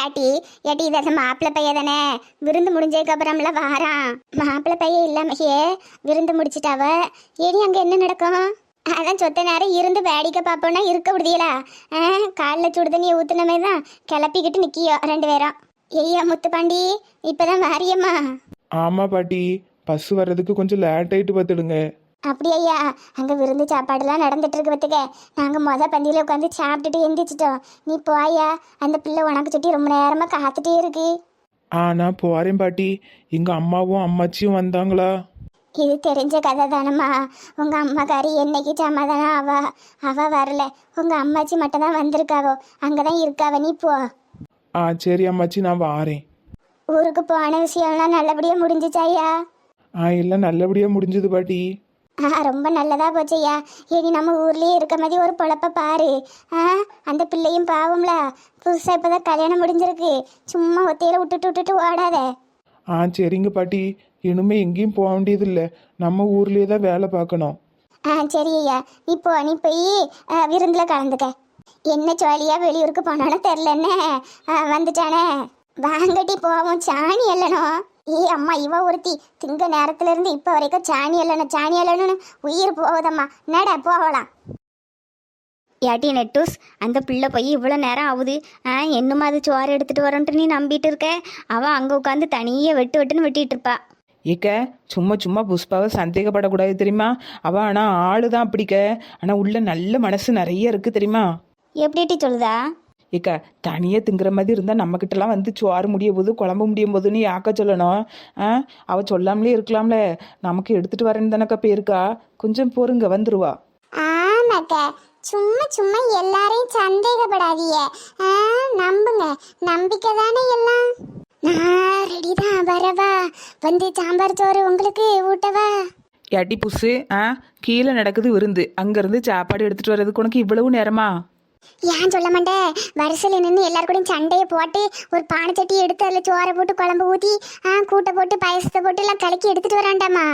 ஏட்டி ஏட்டி இது மாப்பிள்ளை பையன் தானே? விருந்து முடிஞ்சதுக்கு அப்புறம்ல வாரான். மாப்பிள்ளை பையன் இல்லாமையே விருந்து முடிச்சிட்டாவ. இனி அங்க என்ன நடக்கும்? அதான் சொத்த நேரம் இருந்து வேடிக்கை பார்ப்போம்னா இருக்க விடுதியலா? ஆ காலில் சுடு தண்ணியை ஊத்துன தான் கிளப்பிக்கிட்டு நிக்கியோ ரெண்டு பேரும். ஐயா முத்துப்பாண்டி இப்பதான் வாரியம்மா. ஆமா பாட்டி பஸ் வர்றதுக்கு கொஞ்சம் லேட் ஆயிட்டு பார்த்துடுங்க. அப்படி ஐயா அங்கே விருந்து சாப்பாடுலாம் நடந்துட்டு இருக்கு பத்துக்க. நாங்கள் மொதல் பந்தியில் உட்காந்து சாப்பிட்டுட்டு எந்திரிச்சிட்டோம். நீ போயா அந்த பிள்ளை உனக்கு சுட்டி ரொம்ப நேரமாக காத்துட்டே இருக்கு. ஆ நான் போறேன் பாட்டி. எங்க அம்மாவும் அம்மாச்சியும் வந்தாங்களா? இது தெரிஞ்ச கதை தானம்மா. உங்கள் அம்மாக்காரி என்னைக்கு சமாதானம் அவ அவ வரல. உங்கள் அம்மாச்சி மட்டும் தான் வந்திருக்காவோ? அங்கே தான் இருக்காவ நீ போ. ஆ சரி அம்மாச்சி நான் வாரேன். ஊருக்கு போன விஷயம்லாம் நல்லபடியாக முடிஞ்சிச்சா ஐயா? ஆ எல்லாம் நல்லபடியா முடிஞ்சது பாட்டி. ஆ ரொம்ப நல்லதா போச்சு ஐயா இனி நம்ம ஊர்லயே இருக்க மாதிரி ஒரு பொழப்ப பாரு. ஆ அந்த பிள்ளையும் பாவம்ல. புதுசாக இப்போதான் கல்யாணம் முடிஞ்சிருக்கு. சும்மா ஒத்தையில விட்டுட்டு விட்டுட்டு ஓடாத. ஆ சரிங்க பாட்டி. இனிமே எங்கேயும் போக வேண்டியதில்லை. நம்ம ஊர்லயே தான் வேலை பார்க்கணும். ஆ சரி ஐயா. நீ போ நீ போய் ஆ, விருந்துல கலந்துக்க. என்ன ஜாலியா வெளியூருக்கு போனானோ தெரில என்ன ஆ, வந்துட்டானே. வாங்கட்டி போவோம். சாணி எல்லணும் ஏ அம்மா இவ ஒருத்தி. திங்க நேரத்துல இருந்து இப்ப வரைக்கும் சாணி எல்லணும் சாணி எல்லணும்னு உயிர் போகுதம்மா. நட போகலாம். ஏட்டி நெட்டூஸ் அந்த பிள்ளை போய் இவ்வளோ நேரம் ஆகுது. ஆ என்னமா அது சோறு எடுத்துட்டு வரோன்ட்டு நீ நம்பிட்டு இருக்க? அவள் அங்கே உட்காந்து தனியே வெட்டு வெட்டுன்னு வெட்டிட்டு இருப்பா. ஏக்க சும்மா சும்மா புஷ்பாவை சந்தேகப்படக்கூடாது தெரியுமா? அவ ஆனா ஆளு தான் அப்படிக்க ஆனா உள்ள நல்ல மனசு நிறைய இருக்கு தெரியுமா? எப்படிட்டி சொல்லுதா? ஏக்க தனியா திங்குற மாதிரி இருந்தா நம்ம கிட்டலாம் வந்து சோறு முடிய போது குழம்பு முடியும் போதுன்னு யாக்க சொல்லணும். ஆ? அவ சொல்லாமலே இருக்கலாம்ல. நமக்கு எடுத்துட்டு வரேன்னு தானக்கா போயிருக்கா. கொஞ்சம் பொறுங்க வந்துருவா. ஆமாக்கா. சும்மா சும்மா எல்லாரையும் சந்தேகப்படாதீங்க. ஆ, நம்புங்க. நம்பிக்கை தானே எல்லாம். நான் ரெடி தான். வரவா வந்து சாம்பார் சோறு உங்களுக்கு ஊட்டவா ஏட்டி புசு ஆ? கீழே நடக்குது விருந்து. அங்கிருந்து சாப்பாடு எடுத்துட்டு வர்றதுக்கு உனக்கு இவ்வளவு நேரமா? ஏன் சொல்ல மாட்டேன் வரிசையில் நின்று எல்லார் கூடயும் சண்டையை போட்டு ஒரு பானை சட்டி எடுத்து அதில் சோறை போட்டு குழம்பு ஊற்றி ஆ கூட்டை போட்டு பாயசத்தை போட்டு எல்லாம் கலக்கி எடுத்துட்டு வராண்டாமா?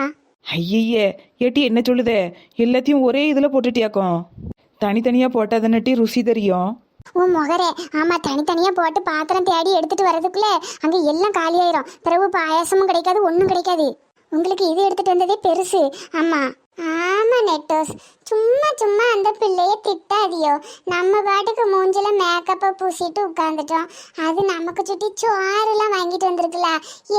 ஐயையே ஏட்டி என்ன சொல்லுதே? எல்லாத்தையும் ஒரே இதில் போட்டுட்டியாக்கும் தனித்தனியாக போட்டால் தானட்டி ருசி தெரியும். உன் முகரே ஆமா தனித்தனியா போட்டு பாத்திரம் தேடி எடுத்துட்டு வர்றதுக்குள்ள அங்க எல்லாம் காலியாயிரும். பிறகு பாயாசமும் கிடைக்காது ஒண்ணும் கிடைக்காது. உங்களுக்கு இது எடுத்துட்டு வந்ததே பெருசு. ஆமா. ஆமா நெட்டோஸ். சும்மா சும்மா அந்த பிள்ளைய திட்டாதியோ. நம்ம பாட்டுக்கு மூஞ்சில மேக்கப்பை பூசிட்டு உட்காந்துட்டோம் அது நமக்கு சுட்டி சோறுலாம் வாங்கிட்டு வந்திருக்குல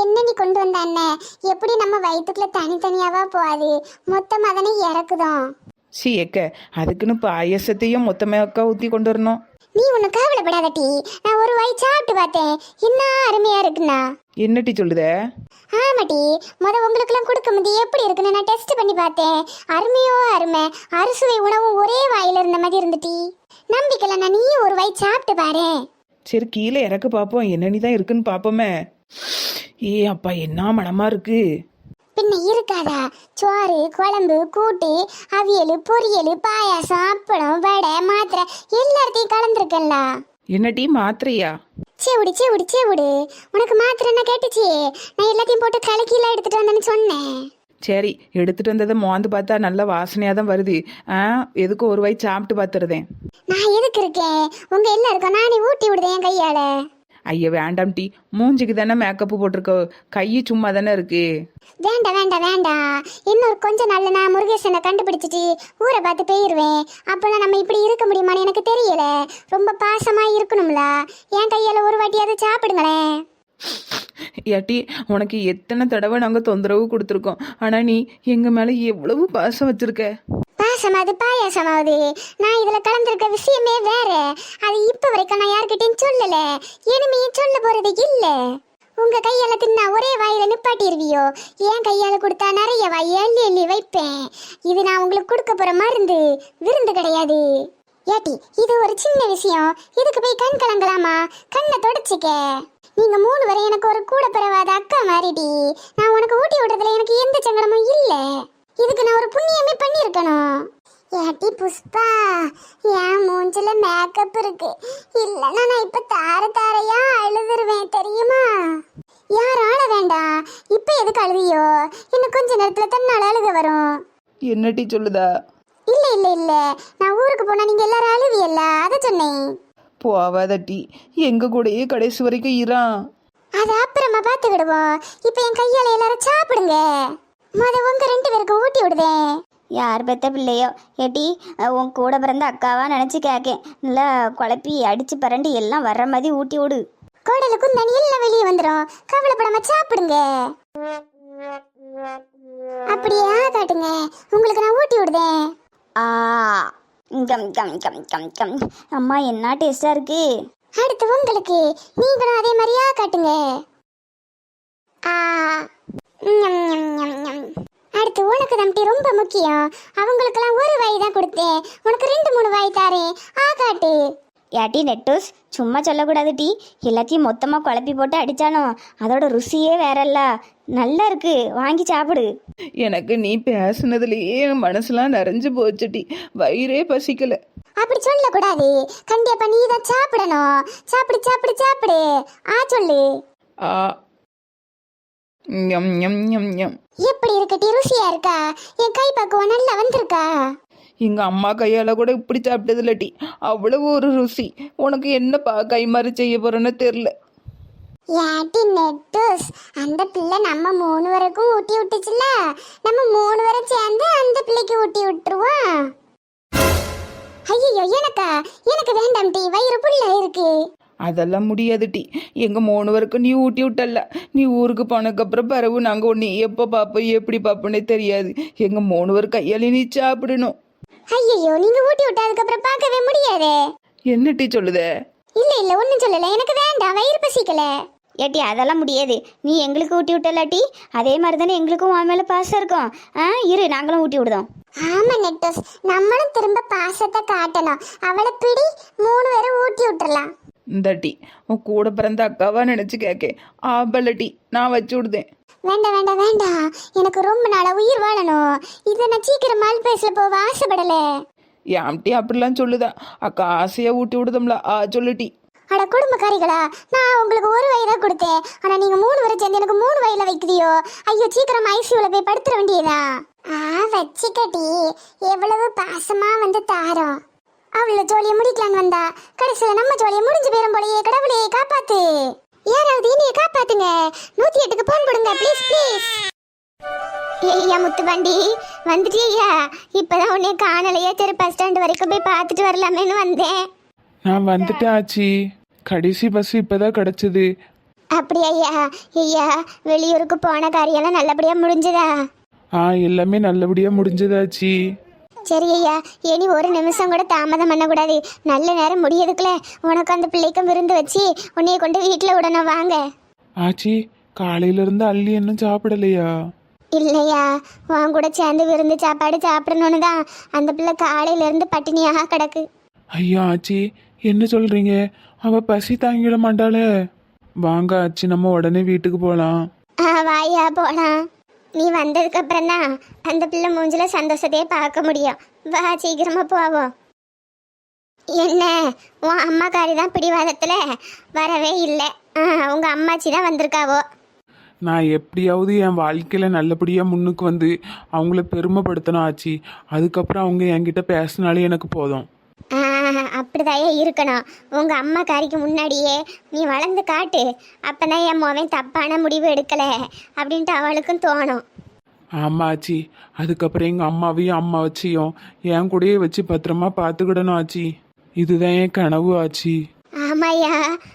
என்ன நீ கொண்டு வந்த அண்ணே? எப்படி நம்ம வயிற்றுக்குள்ள தனித்தனியாவா போகாது? மொத்தமாக தானே இறக்குதோம். சி எக்க அதுக்குன்னு பாயசத்தையும் மொத்தமாக ஊற்றி கொண்டு வரணும். நீ ஒண்ணு கவலைப்படாதட்டி நான் ஒரு வாய் சாப்பிட்டு பார்த்தேன். என்ன அருமையா இருக்குண்ணா. என்னட்டி சொல்லுதே? ஆமாட்டி முத உங்களுக்குலாம் கொடுக்க முடியும் எப்படி இருக்குன்னு நான் டெஸ்ட் பண்ணி பார்த்தேன். அருமையோ அருமை. அறுசுவை உணவும் ஒரே வாயில இருந்த மாதிரி இருந்துட்டி நம்பிக்கல நான் நீயும் ஒரு வாய் சாப்பிட்டு பாரு. சரி கீழே இறக்கு பார்ப்போம் என்னன்னு தான் இருக்குன்னு பார்ப்போமே ஏ அப்பா என்ன மனமா இருக்கு? பின்ன இருக்காதா? சோறு குழம்பு கூட்டு அவியல் பொரியல் பாயாசம் அப்பளம் வடை மாத்திரை எல்லாத்தையும் கலந்துருக்கல்ல. என்னட்டி மாத்திரையா? சேவுடு சேவுடு சேவுடு. உனக்கு மாத்திரை என்ன கேட்டுச்சு? நான் எல்லாத்தையும் போட்டு கலக்கிலாம் எடுத்துட்டு வந்தேன்னு சொன்னேன். சரி எடுத்துட்டு வந்ததை மோந்து பார்த்தா நல்ல வாசனையாக தான் வருது. ஆ எதுக்கு ஒரு வாய் சாப்பிட்டு பார்த்துருதேன் நான் எதுக்கு இருக்கேன்? உங்க எல்லாருக்கும் நானே ஊட்டி விடுதேன் கையால. ஐயா வேண்டாம் டி. மூஞ்சிக்கு தானே மேக்கப் போட்டிருக்கோ. கை சும்மா தானே இருக்கு. வேண்டாம் வேண்டாம் வேண்டாம் இன்னொரு கொஞ்சம் நாள்ல நான் முருகேசனை கண்டுபிடிச்சிட்டு ஊரை பார்த்து போயிடுவேன் அப்பெல்லாம் நம்ம இப்படி இருக்க முடியுமான்னு எனக்கு தெரியல. ரொம்ப பாசமா இருக்கணும்ல. என் கையால ஒரு வாட்டியாவது சாப்பிடுங்களேன். ஏட்டி உனக்கு எத்தனை தடவை நாங்கள் தொந்தரவு கொடுத்துருக்கோம். ஆனால் நீ எங்கள் மேலே எவ்வளவு பாசம் வச்சிருக்க? பாசமாவது பாயாசமாவது. நான் இதில் கலந்துருக்க விஷயமே வேற. அது இப்போ வரைக்கும் நான் யார்கிட்டையும் சொல்லல. இனிமேயும் சொல்ல போகிறது இல்லை. உங்க கையால தின்னா ஒரே வாயில நிப்பாட்டிடுவியோ என் கையால கொடுத்தா நிறைய வாய் அள்ளி அள்ளி வைப்பேன். இது நான் உங்களுக்கு கொடுக்க போற மருந்து. விருந்து கிடையாது. ஏட்டி இது ஒரு சின்ன விஷயம். இதுக்கு போய் கண் கலங்கலாமா? கண்ணை தொடச்சிக்க. நீங்க மூணு வரை எனக்கு ஒரு கூட பிறவாத அக்கா மாறிடி. நான் உனக்கு ஊட்டி விடுறதுல எனக்கு எந்த சங்கடமும் இல்ல. இதுக்கு நான் ஒரு புண்ணியமே பண்ணியிருக்கணும். ஏட்டி புஷ்பா என் மூஞ்சில மேக்கப் இருக்கு. இல்லைன்னா நான் இப்ப தார தாரையா அழுதுருவேன் தெரியுமா? யாரும் ஆள வேண்டாம் இப்ப எதுக்கு அழுவியோ இன்னும் கொஞ்ச நேரத்துல தன்னால அழுக வரும். என்ன டீ சொல்லுதா? இல்ல இல்ல இல்ல. நான் ஊருக்கு போனா நீங்க எல்லாரும் அழுவியல்ல? அதை சொன்னேன். போவாதட்டி எங்க கூடயே கடைசி வரைக்கும் இரான் அது அப்புறமா பார்த்துக்கிடுவோம். இப்போ என் கையால எல்லாரும் சாப்பிடுங்க. முத உங்க ரெண்டு பேருக்கும் ஊட்டி விடுதேன். யார் பெத்த பிள்ளையோ? ஏட்டி உன் கூட பிறந்த அக்காவா நினச்சி கேட்கேன் நல்லா குழப்பி அடிச்சு பரண்டு எல்லாம் வர்ற மாதிரி ஊட்டி விடு. கோடல குந்தாணி எல்லாம் வெளியே வந்துடும் கவலைப்படாம சாப்பிடுங்க. அப்படியே காட்டுங்க உங்களுக்கு நான் ஊட்டி விடுதேன். ஆ. Come come come come come. அம்மா என்ன டேஸ்டா இருக்கு? அடுத்து உங்களுக்கு நீங்களும் அதே மாதிரியா காட்டுங்க. ஆ ஞம், ஞம், ஞம், ஞம். அடுத்து உனக்கு தம்பி ரொம்ப முக்கியம். அவங்களுக்கெல்லாம் ஒரு வாய் தான் கொடுத்தேன். உனக்கு ரெண்டு மூணு வாய் தாரேன். ஆ காட்டு. ஏட்டி நெட்டூஸ் சும்மா சொல்லக்கூடாது டீ. எல்லாத்தையும் மொத்தமாக குழப்பி போட்டு அடித்தானோ அதோட ருசியே வேறல்ல. நல்லா இருக்கு. வாங்கி சாப்பிடு. எனக்கு நீ பேசுனதுலயே என் மனசுலாம் நிறைஞ்சு போச்சுட்டி வயிறே பசிக்கல. அப்படி சொல்லக்கூடாது. கண்டிப்பா நீ இதை சாப்பிடணும். சாப்பிடு சாப்பிடு சாப்பிடு. ஆ சொல்லு. ஆ. ஞம் ஞம் ஞம் ஞம். எப்படி இருக்கட்டி ருசியா இருக்கா? என் கை பக்குவம் நல்லா வந்திருக்கா? எங்க அம்மா கையால கூட இப்படி சாப்பிட்டது இல்லட்டி அவ்வளவு ஒரு ருசி. உனக்கு என்னப்பா கைமாறி செய்ய போறேன்னு தெரில ஏட்டி நெட்டூஸ் அந்த பிள்ளை நம்ம மூணு வரைக்கும் ஊட்டி விட்டுச்சுல? நம்ம மூணு வரை சேர்ந்து அந்த பிள்ளைக்கு ஊட்டி விட்டுருவோம் ஐயோ எனக்கா? எனக்கு வேண்டாம் டி வயிறு புள்ள இருக்கு. அதெல்லாம் முடியாது டி. எங்க மூணு வரைக்கும் நீ ஊட்டி விட்டல நீ ஊருக்கு போனதுக்கப்புறம் பிறகு நாங்க உன்னை எப்போ பார்ப்போம் எப்படி பார்ப்போன்னே தெரியாது. எங்க மூணு பேர் கையால நீ சாப்பிடணும். ஐயோ நீங்க ஊட்டி விட்டதுக்கு அப்புறம் பார்க்கவே முடியாதே. என்ன டீ சொல்லுத? இல்ல இல்ல ஒண்ணும் சொல்லல. எனக்கு வேண்டாம் வயிறு பசிக்கல. ஏட்டி அதெல்லாம் முடியாது. நீ எங்களுக்கு ஊட்டி விட்டலாட்டி அதே மாதிரி தானே எங்களுக்கும் உன் மேலே பாசம் இருக்கும். ஆ இரு நாங்களும் ஊட்டி விடுதோம். ஆமா நெட்டோஸ். நம்மளும் திரும்ப பாசத்தை காட்டணும். அவளை பிடி மூணு பேரும் ஊட்டி விட்டுறலாம். இந்த டீ உன் கூட பிறந்த அக்காவா நினைச்சு கேட்கேன் ஆபல டீ நான் வச்சு விடுதேன். வேண்டாம் வேண்டாம் வேண்டாம் எனக்கு ரொம்ப நாளா உயிர் வாழணும். இதை நான் சீக்கிரம் மால் பேசல போக ஆசைப்படல. டீ அப்படிலாம் சொல்லுதா? அக்கா ஆசையா ஊட்டி விடுதோம்ல. ஆ சொல்லு டீ அட குடும்பக்காரிகளா நான் உங்களுக்கு ஒரு வயதா கொடுத்தேன். ஆனா நீங்க மூணு வரை சேர்ந்து எனக்கு மூணு வயல வைக்கிறியோ? ஐயோ சீக்கிரம் ஐசியூல போய் படுத்துற வேண்டியதா? ஆ வச்சுக்கட்டி எவ்வளவு பாசமா வந்து தாரோம். அவ்வளவு ஜோலியை முடிக்கலான்னு வந்தா கடைசியில நம்ம ஜோலியை முடிஞ்சு போயிரும் போலயே கடவுளே காப்பாத்து. யாராவது இனிய காப்பாத்துங்க. நூத்தி எட்டுக்கு போன் கொடுங்க ப்ளீஸ் ப்ளீஸ் ஐயா முத்துபாண்டி வந்துட்டியா இப்பதான் உன்னை காணலையா. சரி பஸ் ஸ்டாண்ட் வரைக்கும் போய் பார்த்துட்டு வரலாமேன்னு வந்தேன். நான் வந்துட்டேன் ஆச்சி கடைசி பஸ் இப்பதான் கிடைச்சது. அப்படியா ஐயா? ஐயா வெளியூருக்கு போன காரியெல்லாம் நல்லபடியா முடிஞ்சதா? ஆ எல்லாமே நல்லபடியா முடிஞ்சதாச்சி. சரி ஐயா இனி ஒரு நிமிஷம் கூட தாமதம் பண்ணக்கூடாது. நல்ல நேரம் முடியதுக்குள்ள உனக்கு அந்த பிள்ளைக்கும் விருந்து வச்சு உன்னைய கொண்டு வீட்டில் விடணும். வாங்க. ஆச்சி காலையில இருந்து அள்ளி இன்னும் சாப்பிடலையா? இல்லையா? உன் கூட சேர்ந்து விருந்து சாப்பாடு சாப்பிடணும்னு தான் அந்த பிள்ளை காலையில இருந்து பட்டினியாக கிடக்கு. ஐயா ஆச்சி என்ன சொல்றீங்க? அவ பசி தாங்கிட மாட்டாளே. வாங்க ஆச்சி நம்ம உடனே வீட்டுக்கு போலாம். ஆ வாயா போலாம். நீ வந்ததுக்கு அப்புறம் தான் அந்த பிள்ளை மூஞ்சில சந்தோஷத்தையே பார்க்க முடியும். வா சீக்கிரமா போவோம். என்ன உன் அம்மாக்காரி தான் பிடிவாதத்துல வரவே இல்லை. ஆ உங்க அம்மாச்சி தான் வந்திருக்காவோ? நான் எப்படியாவது என் வாழ்க்கையில நல்லபடியா முன்னுக்கு வந்து அவங்கள பெருமைப்படுத்தணும் ஆச்சி. அதுக்கப்புறம் அவங்க என்கிட்ட பேசினாலே எனக்கு போதும். அப்படிதாயே இருக்கணும். உங்க அம்மாக்காரிக்கு முன்னாடியே நீ வளர்ந்து காட்டு. அப்பதான் என் மோவன் தப்பான முடிவு எடுக்கல அப்படின்ட்டு அவளுக்கும் தோணும். ஆமா ஆச்சி. அதுக்கப்புறம் எங்க அம்மாவையும் அம்மா வச்சியும் என் கூடயே வச்சு பத்திரமா பார்த்துக்கிடணும் ஆச்சி. இதுதான் என் கனவு ஆச்சி. ஆமாய்யா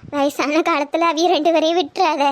வயசான காலத்துல அவிய ரெண்டு பேரையும் விட்டுறாத.